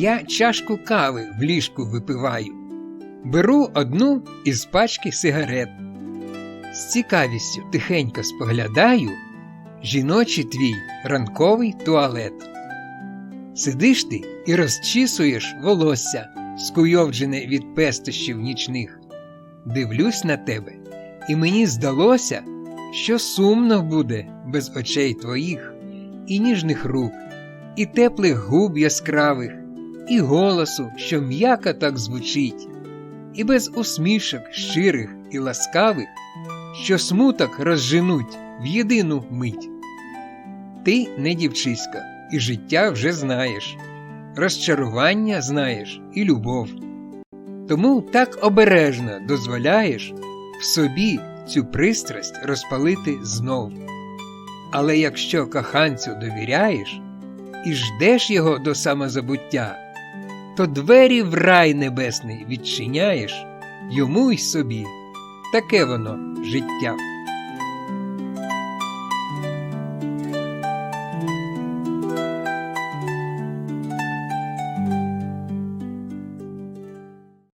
Я чашку кави в ліжку випиваю, беру одну із пачки сигарет. З цікавістю тихенько споглядаю жіночий твій ранковий туалет. Сидиш ти і розчісуєш волосся, скуйовджене від пестощів нічних. Дивлюсь на тебе, і мені здалося, що сумно буде без очей твоїх, і ніжних рук, і теплих губ яскравих, і голосу, що м'яко так звучить, і без усмішок щирих і ласкавих, що смуток розженуть в єдину мить. Ти не дівчиська, і життя вже знаєш, розчарування знаєш і любов. Тому так обережно дозволяєш в собі цю пристрасть розпалити знов. Але якщо коханцю довіряєш і ждеш його до самозабуття, то двері в рай небесний відчиняєш йому й собі. Таке воно життя.